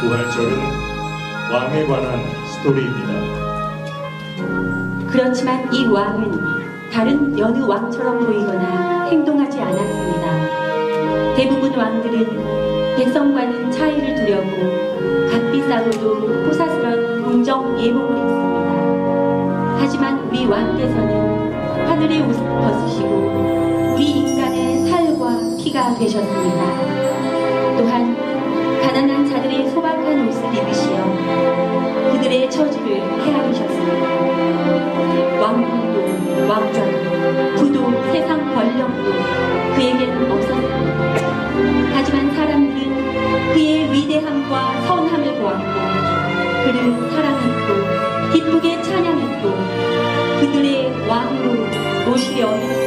부활절은 왕에 관한 스토리입니다. 그렇지만 이 왕은 다른 여느 왕처럼 보이거나 행동하지 않았습니다. 대부분 왕들은 백성과는 차이를 두려고 값비싸고도 호사스런 궁정 예복을 입습니다. 하지만 우리 왕께서는 하늘의 옷을 벗으시고 우리 인간의 살과 피가 되셨습니다. 또한 그들의 왕으로 모시려